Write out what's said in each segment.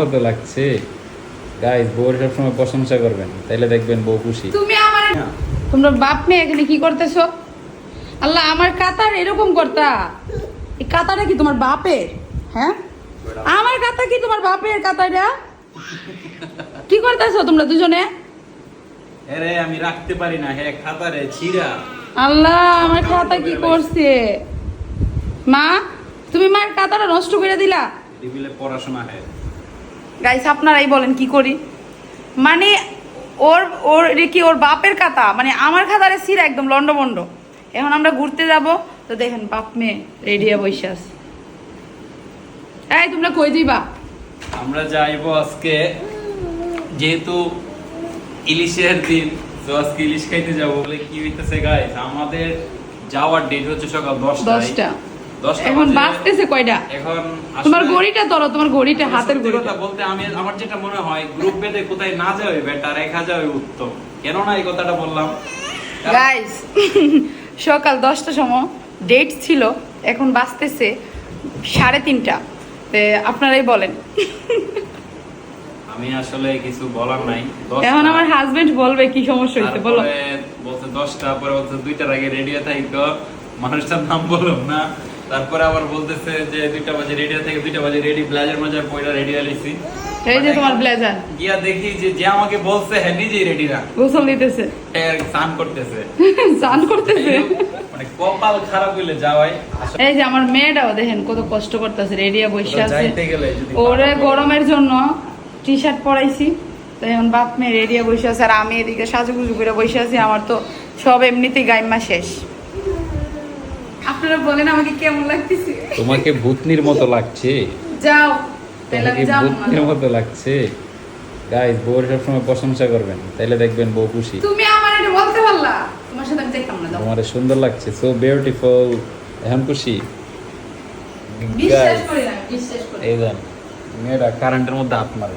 মতো লাগছে? গাইস বউর সবসময় প্রশংসা করবেন তাইলে দেখবেন বউ খুশি। তুমি আমার তোমরা বাপ মেয়ে এখানে কি করতেছো? আল্লাহ আমার কাতার এরকম করতা। এই কাতাটা কি তোমার বাপের? হ্যাঁ? আমার কাতা কি তোমার বাপের কাতাটা কি করতেছো তোমরা দুজনে? আরে আমি রাখতে পারি না হে খাতারে ছিড়া। আল্লাহ আমার খাতা কি করছে? মা তুমি মার কাতাটা নষ্ট করে দিলা। টেবিলে পড়াশোনা হে গাইস আপনারাই বলেন কি করি? মানে ওর ওর কি ওর বাপের খাতা? মানে আমার খাতারে সিরা একদম লন্ডভন্ড এখন আমরা ঘুরতে যাব তো দেখেন বাপ মেয়ে রেডিয়া বসে আছে। এই তোমরা কই দিবা আমরা যাইবো আজকে যেহেতু ইলিশের দিন তো আজকে ইলিশ খাইতে যাব বলে কি হইতেছে গাইস আমাদের যাওয়ার ডেট হচ্ছে সকাল দশটা। এখন। বাজতেছে কয়টা? এখন তোমার ধরো তোমার ঘড়িটা হাতের বলতে আমি আমার যেটা মনে হয় গ্রুপ কোথায় না যাবে বেটার রেখা যাবে উত্তম। কেননা এই কথাটা বললাম। গাইস সকাল দশটার সময় ডেট ছিল এখন বাজতেছে সাড়ে তিনটা। তে আপনারাই বলেন। আমি আসলে কিছু বলার নাই। এখন আমার হাজবেন্ড বলবে কি সমস্যা হইছে বলো। বলছে দশটা পরে বলছে দুইটার আগে রেডি থাকতো মানুষটার নাম বললাম না। তারপরে আবার বলতেছে যে দুইটা বাজে রেডি থেকে দুইটা বাজে রেডি ব্লাজার মাজার পয়লা রেডি আলিছি এই যে তোমার ব্লেজার গিয়া দেখি যে যে আমাকে বলছে হ্যাঁ নিজেই রেডি না। গোসল দিতেছে। স্নান করতেছে। চান করতেছে? মানে কপাল খারাপ হইলে যাওয়াই এই যে আমার মেয়েটাও দেখেন কত কষ্ট করতেছে রেডিয়া বসে আছে। ওরে গরমের জন্য টি শার্ট পরাইছি। তো এখন বাপ মেয়ে রেডিয়া বসে আছে আর আমি এদিকে সাজুগুজু করে বসে আছি আমার তো সব এমনিতেই গাইমা শেষ। আপনারা বলেন আমাকে কেমন লাগতেছে? তোমাকে ভূতনির মতো লাগছে। যাও তাহলে তোমাকে না। ভূতনির মতো লাগছে। গাইস বউর সবসময় প্রশংসা করবেন। তাইলে দেখবেন বউ খুশি। তুমি আমার এটা বলতে পারলা? তোমার সাথে আমি দেখতাম না তোমার সুন্দর লাগছে। সো বিউটিফুল এখন খুশি? বিশ্বাস করি না বিশ্বাস করি। এই দেন মেয়েরা কারেন্টের মধ্যে হাত মারে।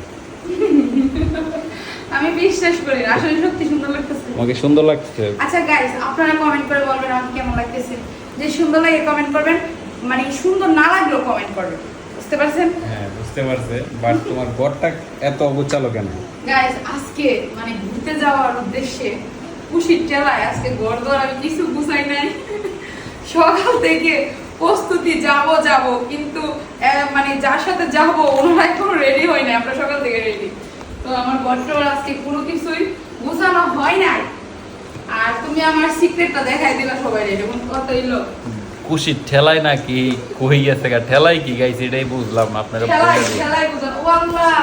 আমি বিশ্বাস করি আসলে সত্যি সুন্দর লাগতেছে। তোমাকে সুন্দর লাগছে। আচ্ছা গাইস আপনারা কমেন্ট করে বলবেন আমার কেমন লাগতেছে। যে সুন্দর লাগে কমেন্ট করবেন মানে সুন্দর না লাগলেও কমেন্ট করবেন। বুঝতে পারছেন? হ্যাঁ বুঝতে পারছে বাট তোমার ঘরটা এত অগোছালো কেন? গাইস আজকে মানে ঘুরতে যাওয়ার উদ্দেশ্যে খুশির ঠেলায় আজকে ঘর দর আমি কিছু গুছাই নাই। সকাল থেকে প্রস্তুতি যাব যাব কিন্তু মানে যার সাথে যাব ওনারা এখনও রেডি হয় না আমরা সকাল থেকে রেডি তো আমার ঘরটার আজকে কোনো কিছুই গোছানো হয় নাই। তুমি আমার সিক্রেটটা দেখাই দিলা সবাই কত খুশির ঠেলাই নাকি কই গেছে গা? ঠেলাই কি গাইছে এটাই বুঝলাম আপনারা ঠেলায় ঠেলায়। ও আল্লাহ